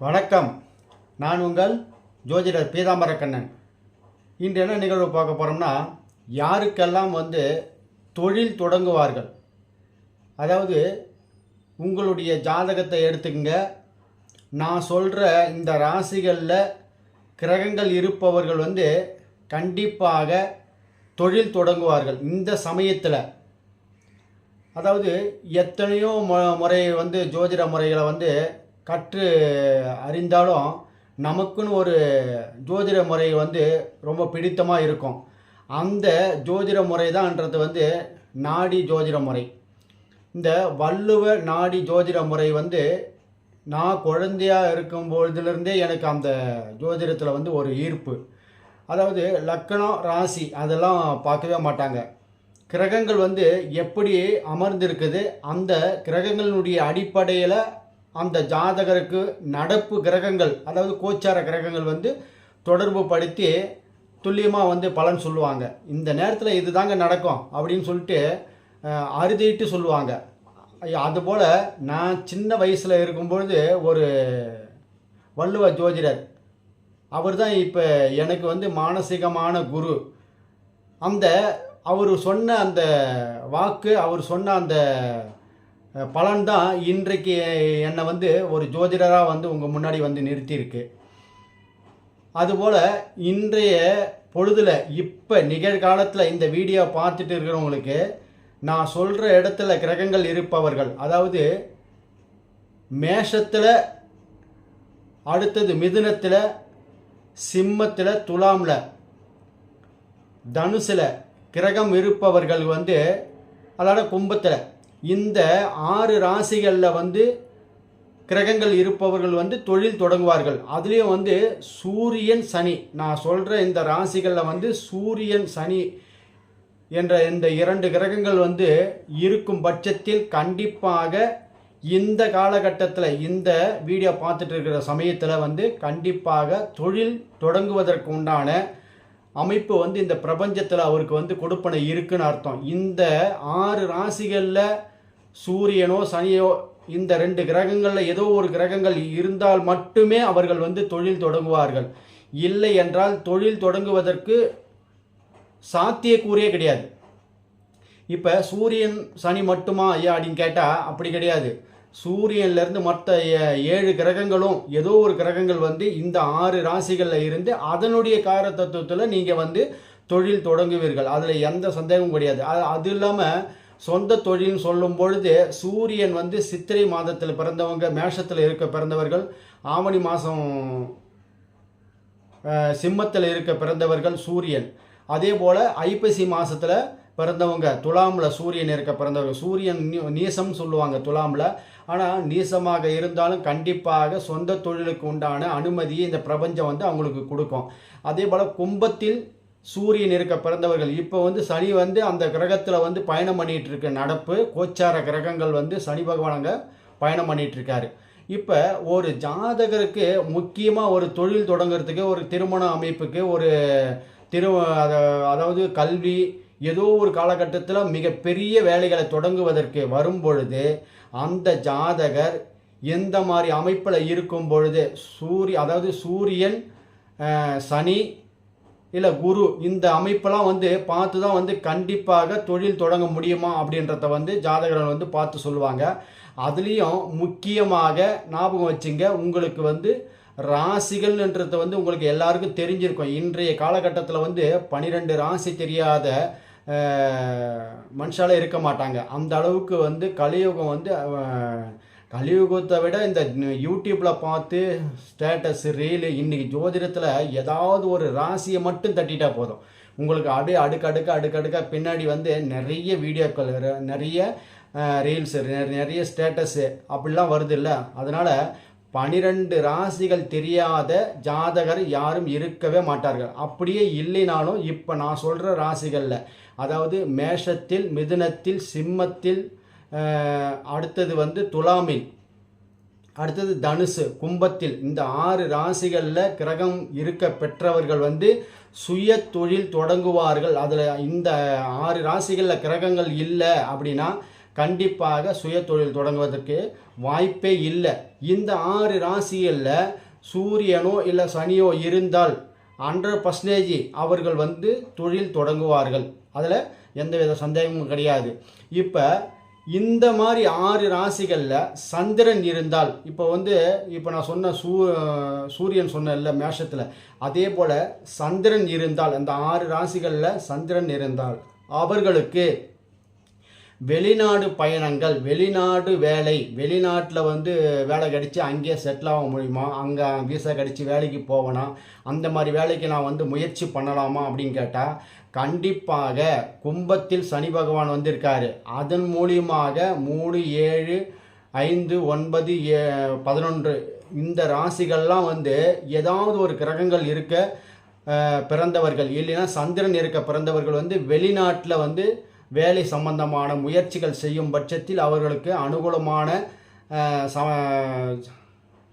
வணக்கம். நான் உங்கள் ஜோதிடர் பீதாம்பரக்கண்ணன். இன்று என்ன நிகழ்வு பார்க்க போகிறோம்னா யாருக்கெல்லாம் வந்து தொழில் தொடங்குவார்கள்? அதாவது உங்களுடைய ஜாதகத்தை எடுத்துக்கங்க. நான் சொல்கிற இந்த ராசிகளில் கிரகங்கள் இருப்பவர்கள் வந்து கண்டிப்பாக தொழில் தொடங்குவார்கள் இந்த சமயத்தில். அதாவது எத்தனையோ மு முறை வந்து ஜோதிட முறைகளை வந்து கற்று அறிந்தாலும் நமக்குன்னு ஒரு ஜோதிட முறை வந்து ரொம்ப பிடித்தமாக இருக்கும். அந்த ஜோதிட முறை தான்ன்றது வந்து நாடி ஜோதிட முறை. இந்த வள்ளுவ நாடி ஜோதிட முறை வந்து நான் குழந்தையாக இருக்கும் பொழுதுலேருந்தே எனக்கு அந்த ஜோதிடத்தில் வந்து ஒரு ஈர்ப்பு. அதாவது லக்கணம் ராசி அதெல்லாம் பார்க்கவே மாட்டாங்க. கிரகங்கள் வந்து எப்படி அமர்ந்திருக்குது அந்த கிரகங்களினுடைய அடிப்படையில் அந்த ஜாதகருக்கு நடப்பு கிரகங்கள் அதாவது கோச்சார கிரகங்கள் வந்து தொடர்பு படுத்தி துல்லியமாக வந்து பலன் சொல்லுவாங்க. இந்த நேரத்தில் இது தாங்க நடக்கும் அப்படின்னு சொல்லிட்டு அறுதிட்டு சொல்லுவாங்க. அதுபோல் நான் சின்ன வயசில் இருக்கும்பொழுது ஒரு வள்ளுவ ஜோதிடர். அவர் தான் இப்போ எனக்கு வந்து மானசீகமான குரு. அந்த அவர் சொன்ன அந்த வாக்கு அவர் சொன்ன அந்த பலன் தான் இன்றைக்கு என்னை வந்து ஒரு ஜோதிடராக வந்து உங்கள் முன்னாடி வந்து நிறுத்தியிருக்கு. அதுபோல் இன்றைய பொழுதில் இப்போ நிகழ்காலத்தில் இந்த வீடியோ பார்த்துட்டு இருக்கிறவங்களுக்கு நான் சொல்கிற இடத்துல கிரகங்கள் இருப்பவர்கள் அதாவது மேஷத்தில் அடுத்தது மிதுனத்தில் சிம்மத்தில் துலாமில் தனுசில் கிரகம் இருப்பவர்கள் வந்து அதோட கும்பத்தில் இந்த ஆறு ராசிகளில் வந்து கிரகங்கள் இருப்பவர்கள் வந்து தொழில் தொடங்குவார்கள். அதுலேயும் வந்து சூரியன் சனி. நான் சொல்கிற இந்த ராசிகளில் வந்து சூரியன் சனி என்ற இந்த இரண்டு கிரகங்கள் வந்து இருக்கும் பட்சத்தில் கண்டிப்பாக இந்த காலகட்டத்தில் இந்த வீடியோ பார்த்துட்டு இருக்கிற சமயத்தில் வந்து கண்டிப்பாக தொழில் தொடங்குவதற்கு உண்டான அமைப்பு வந்து இந்த பிரபஞ்சத்தில் அவருக்கு வந்து கொடுப்பனை இருக்குன்னு அர்த்தம். இந்த ஆறு ராசிகளில் சூரியனோ சனியோ இந்த ரெண்டு கிரகங்களில் ஏதோ ஒரு கிரகங்கள் இருந்தால் மட்டுமே அவர்கள் வந்து தொழில் தொடங்குவார்கள். இல்லை என்றால் தொழில் தொடங்குவதற்கு சாத்தியக்கூறே கிடையாது. இப்போ சூரியன் சனி மட்டுமா ஐயா அப்படின்னு கேட்டால் அப்படி கிடையாது. சூரியன்லேருந்து மற்ற ஏ- ஏழு கிரகங்களும் ஏதோ ஒரு கிரகங்கள் வந்து இந்த ஆறு ராசிகளில் இருந்து அதனுடைய கார தத்துவத்தில் நீங்கள் வந்து தொழில் தொடங்குவீர்கள். அதில் எந்த சந்தேகமும் கிடையாது. அது அது இல்லாமல் சொந்த தொழில்னு சொல்லும் பொழுது சூரியன் வந்து சித்திரை மாதத்தில் பிறந்தவங்க மேஷத்தில் இருக்க பிறந்தவர்கள் ஆவணி மாதம் சிம்மத்தில் இருக்க பிறந்தவர்கள் சூரியன். அதே போல் ஐப்பசி மாதத்தில் பிறந்தவங்க துலாமில் சூரியன் இருக்க பிறந்தவங்க சூரியன் நீ- நீசம் சொல்லுவாங்க துலாமில். ஆனால் நீசமாக இருந்தாலும் கண்டிப்பாக சொந்த தொழிலுக்கு உண்டான அனுமதியை இந்த பிரபஞ்சம் வந்து அவங்களுக்கு கொடுக்கும். அதே போல் கும்பத்தில் சூரியன் இருக்க பிறந்தவர்கள் இப்போ வந்து சனி வந்து அந்த கிரகத்தில் வந்து பயணம் பண்ணிகிட்டு இருக்க நடப்பு கோச்சார கிரகங்கள் வந்து சனி பகவானங்க பயணம் பண்ணிகிட்டு இருக்காரு இப்போ ஒரு ஜாதகருக்கு முக்கியமாக ஒரு தொழில் தொடங்குறதுக்கு ஒரு திருமண அமைப்புக்கு ஒரு திரு அதாவது கல்வி ஏதோ ஒரு காலகட்டத்தில் மிகப்பெரிய வேலைகளை தொடங்குவதற்கு வரும் பொழுது அந்த ஜாதகர் எந்த மாதிரி அமைப்பில் இருக்கும் பொழுது சூரிய அதாவது சூரியன் சனி இல்லை குரு இந்த அமைப்பெல்லாம் வந்து பார்த்து தான் வந்து கண்டிப்பாக தொழில் தொடங்க முடியுமா அப்படின்றத வந்து ஜாதகர்கள் வந்து பார்த்து சொல்லுவாங்க. அதுலேயும் முக்கியமாக ஞாபகம் வச்சுங்க உங்களுக்கு வந்து ராசிகள்ன்றது வந்து உங்களுக்கு எல்லாருக்கும் தெரிஞ்சிருக்கும். இன்றைய காலகட்டத்தில் வந்து பனிரெண்டு ராசி தெரியாத மனுஷால இருக்க மாட்டாங்க. அந்த அளவுக்கு வந்து கலியுகம் வந்து கலியுகத்தை விட இந்த யூடியூப்பில் பார்த்து ஸ்டேட்டஸ் ரீலு இன்னைக்கு ஜோதிடத்தில் ஏதாவது ஒரு ராசியை மட்டும் தட்டிட்டா போதும். உங்களுக்கு அடு அடுக்கு அடுக்கடுக்க பின்னாடி வந்து நிறைய வீடியோக்கள் நிறைய ரீல்ஸ் நிறைய ஸ்டேட்டஸு அப்படிலாம் வருது இல்லை. அதனால் பனிரெண்டு ராசிகள் தெரியாத ஜாதகர் யாரும் இருக்கவே மாட்டார்கள். அப்படியே இல்லைனாலும் இப்போ நான் சொல்கிற ராசிகளில் அதாவது மேஷத்தில் மிதுனத்தில் சிம்மத்தில் அடுத்தது வந்து துலாமில் அடுத்தது தனுசு கும்பத்தில் இந்த ஆறு ராசிகளில் கிரகம் இருக்க பெற்றவர்கள் வந்து சுய தொழில் தொடங்குவார்கள். அதில் இந்த ஆறு ராசிகளில் கிரகங்கள் இல்லை அப்படின்னா கண்டிப்பாக சுய தொழில் தொடங்குவதற்கு வாய்ப்பே இல்லை. இந்த ஆறு ராசிகளில் சூரியனோ இல்லை சனியோ இருந்தால் ஹண்ட்ரட் பர்சன்டேஜ் அவர்கள் வந்து தொழில் தொடங்குவார்கள். அதில் எந்தவித சந்தேகமும் கிடையாது. இப்போ இந்த மாதிரி ஆறு ராசிகளில் சந்திரன் இருந்தால் இப்போ வந்து இப்போ நான் சொன்ன சூ சூரியன் சொன்னேன்ல மேஷத்தில் அதே போல் சந்திரன் இருந்தால் அந்த ஆறு ராசிகளில் சந்திரன் இருந்தால் அவர்களுக்கு வெளிநாடு பயணங்கள் வெளிநாடு வேலை. வெளிநாட்டில் வந்து வேலை கிடைச்சி அங்கேயே செட்டில் ஆக முடியுமா? அங்கே வீசா கிடச்சி வேலைக்கு போவேனா அந்த மாதிரி வேலைக்கு நான் வந்து முயற்சி பண்ணலாமா அப்படின்னு கேட்டால் கண்டிப்பாக கும்பத்தில் சனி பகவான் வந்திருக்காரு. அதன் மூலியமாக மூணு ஏழு ஐந்து ஒன்பது ஏ பதினொன்று இந்த ராசிகள்லாம் வந்து ஏதாவது ஒரு கிரகங்கள் இருக்க பிறந்தவர்கள். இல்லைன்னா சந்திரன் இருக்க பிறந்தவர்கள் வந்து வெளிநாட்டில் வந்து வேலை சம்பந்தமான முயற்சிகள் செய்யும் பட்சத்தில் அவர்களுக்கு அனுகூலமான ச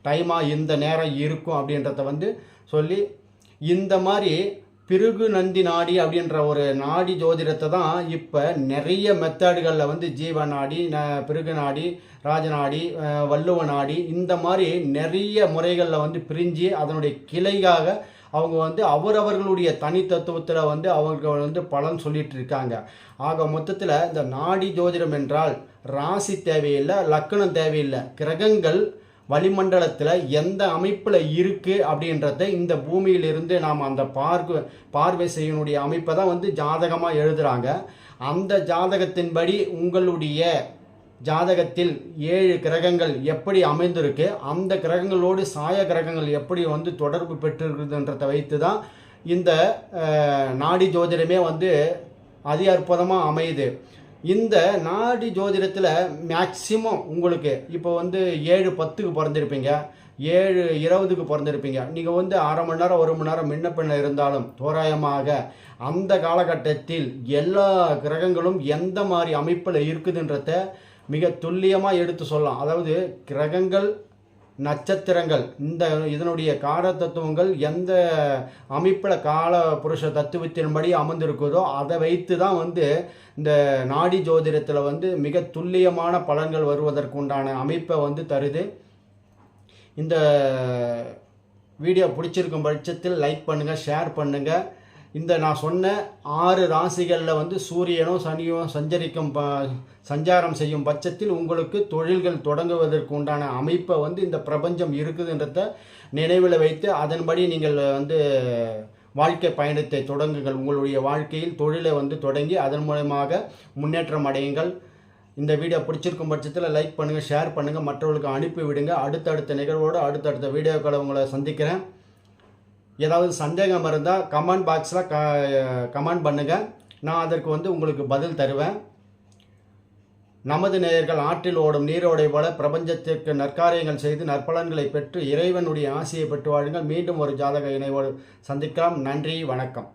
டைமாக இந்த நேரம் இருக்கும் அப்படின்றத வந்து சொல்லி இந்த மாதிரி பிருகு நந்தி நாடி அப்படின்ற ஒரு நாடி ஜோதிடத்தை தான் இப்போ நிறைய மெத்தடுகளில் வந்து ஜீவ நாடி ந பிருகு நாடி ராஜநாடி வள்ளுவ நாடி இந்த மாதிரி நிறைய முறைகளில் வந்து பிரிஞ்சு அதனுடைய கிளையாக அவங்க வந்து அவரவர்களுடைய தனித்தத்துவத்தில் வந்து அவங்க வந்து பலன் சொல்லிட்டு இருக்காங்க ஆக மொத்தத்தில் இந்த நாடி ஜோதிடம் என்றால் ராசி தேவையில்லை லக்கணம் தேவையில்லை கிரகங்கள் வளிமண்டலத்தில் எந்த அமைப்பில் இருக்குது அப்படின்றத இந்த பூமியிலிருந்து நாம் அந்த பார்வை பார்வை செய்யனுடைய அமைப்பை தான் வந்து ஜாதகமாக எழுதுகிறாங்க அந்த ஜாதகத்தின்படி உங்களுடைய ஜாதகத்தில் ஏழு கிரகங்கள் எப்படி அமைந்திருக்கு அந்த கிரகங்களோடு சாய கிரகங்கள் எப்படி வந்து தொடர்பு பெற்றிருக்குதுன்றதை வைத்து தான் இந்த நாடி ஜோதிடமே வந்து அதி அற்புதமாக அமையுது. இந்த நாடி ஜோதிடத்தில் மேக்சிமம் உங்களுக்கு இப்போ வந்து ஏழு பத்துக்கு பிறந்திருப்பீங்க ஏழு இருபதுக்கு பிறந்திருப்பீங்க. நீங்கள் வந்து அரை மணி நேரம் ஒரு மணி நேரம் முன்ன பின்ன இருந்தாலும் தோராயமாக அந்த காலகட்டத்தில் எல்லா கிரகங்களும் எந்த மாதிரி அமைப்பில் இருக்குதுன்றத மிக துல்லியமாக எடுத்து சொல்லலாம். அதாவது கிரகங்கள் நட்சத்திரங்கள் இந்த இதனுடைய கால தத்துவங்கள் எந்த அமைப்பில் கால புருஷ தத்துவத்தின்படி அமர்ந்திருக்குதோ அதை வைத்து தான் வந்து இந்த நாடி ஜோதிடத்தில் வந்து மிக துல்லியமான பலன்கள் வருவதற்குண்டான அமைப்பை வந்து தருது. இந்த வீடியோ பிடிச்சிருக்கும் பட்சத்தில் லைக் பண்ணுங்கள் ஷேர் பண்ணுங்கள் இந்த நான் சொன்ன ஆறு ராசிகளில் வந்து சூரியனும் சனியும் சஞ்சரிக்கும் ப சஞ்சாரம் செய்யும் பட்சத்தில் உங்களுக்கு தொழில்கள் தொடங்குவதற்கு உண்டான அமைப்பை வந்து இந்த பிரபஞ்சம் இருக்குதுன்றத நினைவில் வைத்து அதன்படி நீங்கள் வந்து வாழ்க்கை பயணத்தை தொடங்குங்கள். உங்களுடைய வாழ்க்கையில் தொழிலை வந்து தொடங்கி அதன் மூலமாக முன்னேற்றம் அடையுங்கள். இந்த வீடியோ பிடிச்சிருக்கும் பட்சத்தில் லைக் பண்ணுங்கள் ஷேர் பண்ணுங்கள் மற்றவர்களுக்கு அனுப்பி விடுங்க. அடுத்தடுத்த நிகழ்வோடு அடுத்தடுத்த வீடியோக்களை உங்களை சந்திக்கிறேன். ஏதாவது சந்தேகம் இருந்தால் கமெண்ட் பாக்ஸில் க கமெண்ட் பண்ணுங்கள் நான் அதற்கு வந்து உங்களுக்கு பதில் தருவேன். நமது நேயர்கள் ஆற்றில் ஓடும் நீரோடை போல பிரபஞ்சத்திற்கு நற்காரியங்கள் செய்து நற்பலன்களை பெற்று இறைவனுடைய ஆசையை பெற்று வாழுங்கள். மீண்டும் ஒரு ஜாதக இணைவோடு சந்திக்கலாம். நன்றி வணக்கம்.